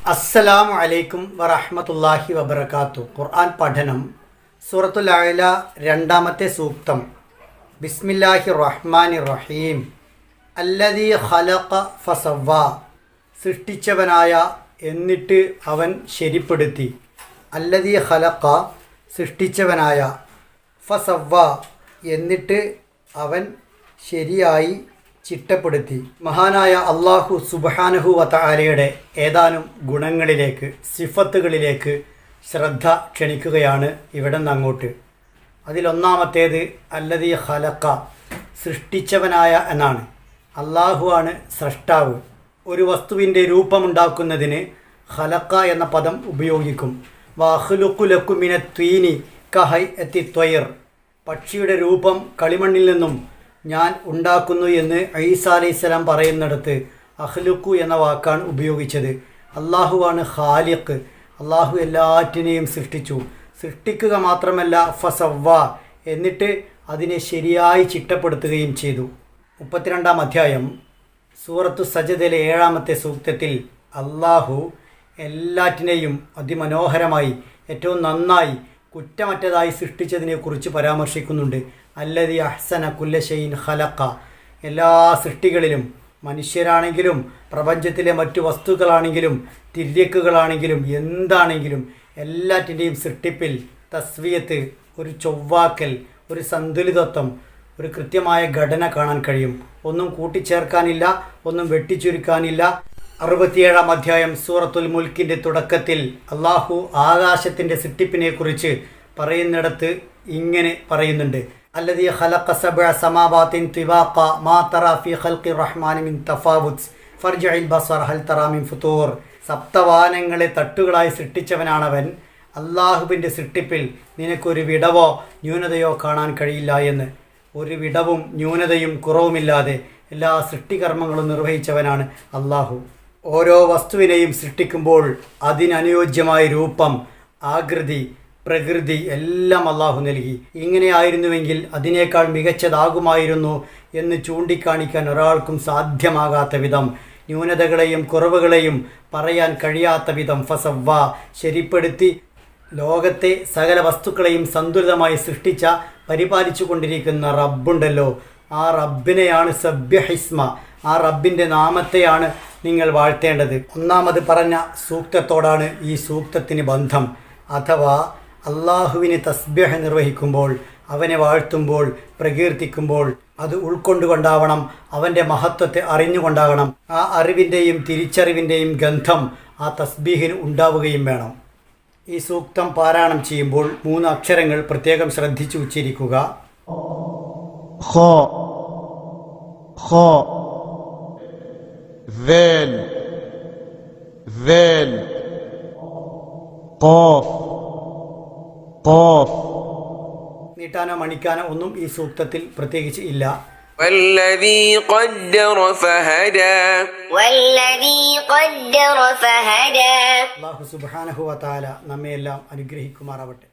അസ്സലാമു അലൈക്കും വറഹമത്തല്ലാഹി വബർക്കാത്തു ഖുർആൻ പഠനം സൂറത്തുൽ അഅല രണ്ടാമത്തെ സൂക്തം. ബിസ്മില്ലാഹി റഹ്മാനി റഹീം അല്ലദീ ഖലഖ ഫസവ സൃഷ്ടിച്ചവനായ എന്നിട്ട് അവൻ ശരിപ്പെടുത്തി. അല്ലദീ ഖലഖ സൃഷ്ടിച്ചവനായ ഫസവ എന്നിട്ട് അവൻ ശരിയായി ചിട്ടപ്പെടുത്തി മഹാനായ അള്ളാഹു സുബാനഹു വതആലയുടെ ഏതാനും ഗുണങ്ങളിലേക്ക് സിഫത്തുകളിലേക്ക് ശ്രദ്ധ ക്ഷണിക്കുകയാണ് ഇവിടെ നിന്ന് അങ്ങോട്ട്. അതിലൊന്നാമത്തേത് അല്ലതി ഹലക്ക സൃഷ്ടിച്ചവനായ എന്നാണ്. അള്ളാഹുവാണ് സ്രഷ്ടാവ് ഒരു വസ്തുവിന്റെ രൂപമുണ്ടാക്കുന്നതിന് ഹലക്ക എന്ന പദം ഉപയോഗിക്കും. വാഹുലുക്കുലക്കുമിനെ ത്വീനി കഹൈ എത്തി ത്വയർ. പക്ഷിയുടെ രൂപം കളിമണ്ണിൽ നിന്നും ഞാൻ ഉണ്ടാക്കുന്നു എന്ന് ഐസ അലൈഹിസ്സലാം പറയുന്നിടത്ത് അഹ്ലുക്കു എന്ന വാക്കാണ് ഉപയോഗിച്ചത്. അള്ളാഹുവാണ് ഖാലിഖ്. അള്ളാഹു എല്ലാറ്റിനെയും സൃഷ്ടിച്ചു. സൃഷ്ടിക്കുക മാത്രമല്ല ഫസവ്വ എന്നിട്ട് അതിനെ ശരിയായി ചിട്ടപ്പെടുത്തുകയും ചെയ്തു. മുപ്പത്തിരണ്ടാം അധ്യായം. സൂറത്തു സജദിലെ ഏഴാമത്തെ സൂക്തത്തിൽ അള്ളാഹു എല്ലാറ്റിനെയും അതിമനോഹരമായി ഏറ്റവും നന്നായി കുറ്റമറ്റതായി സൃഷ്ടിച്ചതിനെക്കുറിച്ച് പരാമർശിക്കുന്നുണ്ട്. അല്ലതി അഹ്സന കുല്ലശൈൻ ഹലക്ക എല്ലാ സൃഷ്ടികളിലും മനുഷ്യരാണെങ്കിലും പ്രപഞ്ചത്തിലെ മറ്റു വസ്തുക്കളാണെങ്കിലും തിര്യക്കുകളാണെങ്കിലും എന്താണെങ്കിലും എല്ലാറ്റിന്റെയും സൃഷ്ടിപ്പിൽ തസ്വീയത്ത് ഒരു ചൊവ്വാക്കൽ ഒരു സന്തുലിതത്വം ഒരു കൃത്യമായ ഘടന കാണാൻ കഴിയും. ഒന്നും കൂട്ടിച്ചേർക്കാനില്ല ഒന്നും വെട്ടിച്ചുരുക്കാനില്ല. അറുപത്തിയേഴാം അധ്യായം സൂറത്തുൽ മുൽക്കിന്റെ തുടക്കത്തിൽ അള്ളാഹു ആകാശത്തിന്റെ സിട്ടിപ്പിനെക്കുറിച്ച് പറയുന്നിടത്ത് ഇങ്ങനെ പറയുന്നുണ്ട്. അല്ലതി ഖലഖ സബ്അ സമാവാത്തിൻ തിവാഖ മാ തറ ഫി ഖൽഖി റഹ്മാനി മിൻ തഫാവുത്സ് ഫർജഇൽ ബസർ ഹൽ തറ മിൻ ഫുതൂർ. സപ്തവാനങ്ങളെ തട്ടുകളായി സൃഷ്ടിച്ചവനാണവൻ. അള്ളാഹുവിന്റെ സൃഷ്ടിപ്പിൽ നിനക്കൊരു വിടവോ ന്യൂനതയോ കാണാൻ കഴിയില്ല എന്ന്. ഒരു വിടവും ന്യൂനതയും കുറവുമില്ലാതെ എല്ലാ സൃഷ്ടികർമ്മങ്ങളും നിർവഹിച്ചവനാണ് അള്ളാഹു ഓരോ വസ്തുവിനെയും സൃഷ്ടിക്കുമ്പോൾ അതിനനുയോജ്യമായ രൂപം ആകൃതി പ്രകൃതി എല്ലാം അള്ളാഹു നൽകി. ഇങ്ങനെയായിരുന്നുവെങ്കിൽ അതിനേക്കാൾ മികച്ചതാകുമായിരുന്നു എന്ന് ചൂണ്ടിക്കാണിക്കാൻ ഒരാൾക്കും സാധ്യമാകാത്ത വിധം. ന്യൂനതകളെയും കുറവുകളെയും പറയാൻ കഴിയാത്ത വിധം. ഫസവ്വ ശരിപ്പെടുത്തി ലോകത്തെ സകല വസ്തുക്കളെയും സന്തുലിതമായി സൃഷ്ടിച്ച പരിപാലിച്ചു കൊണ്ടിരിക്കുന്ന റബ്ബുണ്ടല്ലോ. ആ റബ്ബിനെയാണ് സഭ്യഹിസ്മ ആ റബ്ബിന്റെ നാമത്തെയാണ് നിങ്ങൾ വാഴ്ത്തേണ്ടത്. ഒന്നാമത് പറഞ്ഞ സൂക്തത്തോടാണ് ഈ സൂക്തത്തിന് ബന്ധം. അഥവാ അള്ളാഹുവിന് തസ്ബിഹ നിർവഹിക്കുമ്പോൾ അവനെ വാഴ്ത്തുമ്പോൾ പ്രകീർത്തിക്കുമ്പോൾ അത് ഉൾക്കൊണ്ടുകൊണ്ടാവണം അവന്റെ മഹത്വത്തെ അറിഞ്ഞുകൊണ്ടാകണം. ആ അറിവിന്റെയും തിരിച്ചറിവിന്റെയും ഗന്ധം ആ തസ്ബീഹിന് ഉണ്ടാവുകയും വേണം. ഈ സൂക്തം പാരായണം ചെയ്യുമ്പോൾ മൂന്ന് അക്ഷരങ്ങൾ പ്രത്യേകം ശ്രദ്ധിച്ചു ഉച്ചരിക്കുക ذال ذال قاف قاف നീട്ടാനോ മണിക്കാനോ ഒന്നും ഈ സൂക്തത്തിൽ പ്രത്യേകിച്ച് ഇല്ല والذي قدر فهدى والذي قدر فهدى അള്ളാഹു സുബാനഹുവ താല നമ്മയെല്ലാം അനുഗ്രഹിക്കുമാറാവട്ടെ